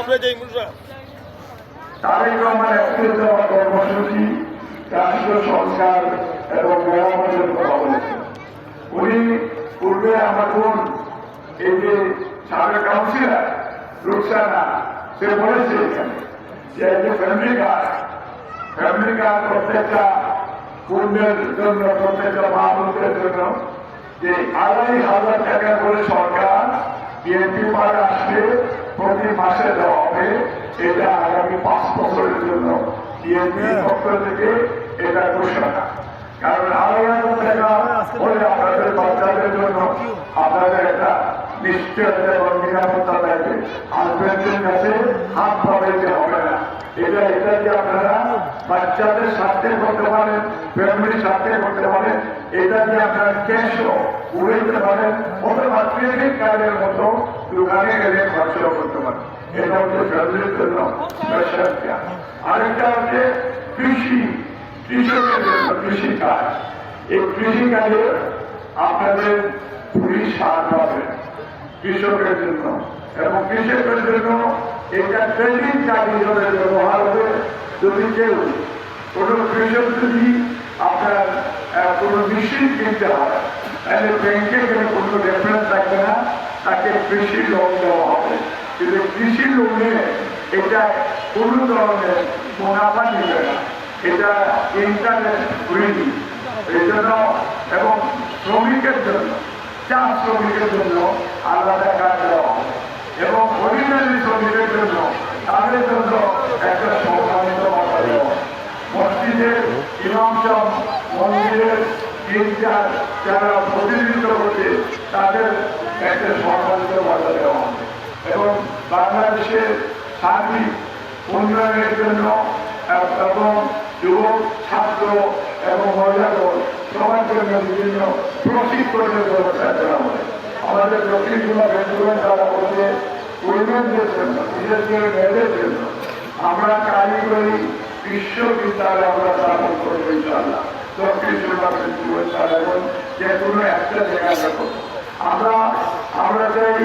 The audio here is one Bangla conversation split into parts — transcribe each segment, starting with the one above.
আমরা যাই মুসা তারেক রহমান একত্রিশ দফা কর্মসূচি, রাষ্ট্র সংস্কার এবং মেরামতের কথা বলেছেন। উনি পূর্বে আমার বোন, এই যে সাবেক কাউন্সিলার, রুকসানা, সে বলেছে এখানে যে যে ফ্যামিলি কার্ড ফ্যামিলি কার্ড প্রত্যেকটা পূর্ণের জন্য, প্রত্যেকটা মানুষের জন্য যে আড়াই হাজার টাকা করে সরকার বিএনপি পার আসলে প্রতি মাসে দেওয়া হবে। এটা আগামী পাঁচ বছরের জন্য। পক্ষ থেকে এটা ঘোষণা। কারণ টাকা হলে আপনাদের বাচ্চাদের জন্য আপনাদের একটা নিশ্চয়তা এবং নিরাপত্তা থাকবে। হাজবেন্ডের কাছে হাত পাবাইতে হবে না। এটা এটা যে আপনারা বাচ্চাদের স্বার্থে করতে পারেন ফ্যামিলির স্বার্থে করতে পারেন? এটা যে আপনারা ক্যাশও উড়াইতে পারেন? অথবা ক্রেডিট কার্ডের মতো দোকানে গেলে খরচাও করতে এটা ফ্যামিলির জন্য আরেকটা হচ্ছে কৃষি কৃষকের জন্য কৃষি এই কৃষি আপনাদের পুলিশ সার পাবেন কৃষকের জন্য এবং কৃষকের জন্য এটা ট্রেনিং কাজ ব্যবহার হবে যদি কেউ কোনো কৃষক যদি আপনার কোনো মেশিন কিনতে হয় তাহলে ব্যাংকে কোনো রেফারেন্স থাকবে না তাকে কৃষি লোন দেওয়া হবে কিন্তু কৃষি লোনে এটা কোনো ধরনের মুনাফা নিবে না। এটা ইন্টারনেট ফ্রি জন্য এবং শ্রমিকের জন্য চা শ্রমিকের জন্য আলাদা কাজ দেওয়া এবং অরিজিনালি শ্রমিকের জন্য তাদের জন্য একটা সম্মানিত। মসজিদের ইমামসম মন্দিরের তিনটার যারা প্রতিনিধিত্ব করছে, তাদের একটা সম্মানিত ভাতা দেওয়া হবে এবং বাংলাদেশের সার্বিক উন্নয়নের জন্য এবং যুবক, ছাত্র এবং মহিলাগণ সবার জন্য বিভিন্ন প্রশিক্ষণের ব্যবস্থা করা হবে। আমাদের দক্ষিণগুলো বেঙ্গুলো তারা বলছে উইমেনদের জন্য, বিশেষ করে মেয়েদের জন্য। আমরা কারিগরি বিশ্ববিদ্যালয়, আমরা স্থাপন করব ইনশাল্লাহ দক্ষিণ সুন্দর এবং যে কোনো একটা জায়গায় আমরা আমরা চাই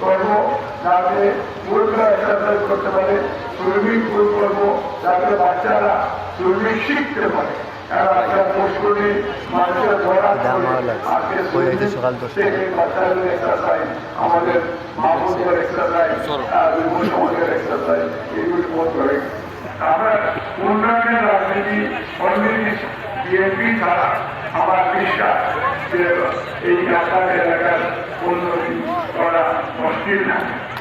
করব যাতে পুরুষরা এক্সারসাইজ করতে পারে সুইমিং পুল করব যাতে বাচ্চারা সুইমিং শিখতে পারে। হয়েছে সকাল দশটায়। আমাদের হয়ে আমরা উন্নয়নের রাজনীতি অন্যদিকে বিএনপি ছাড়া আমার বিশ্বাস যে এই ঢাকার এলাকার উন্নতি করা মুশকিল না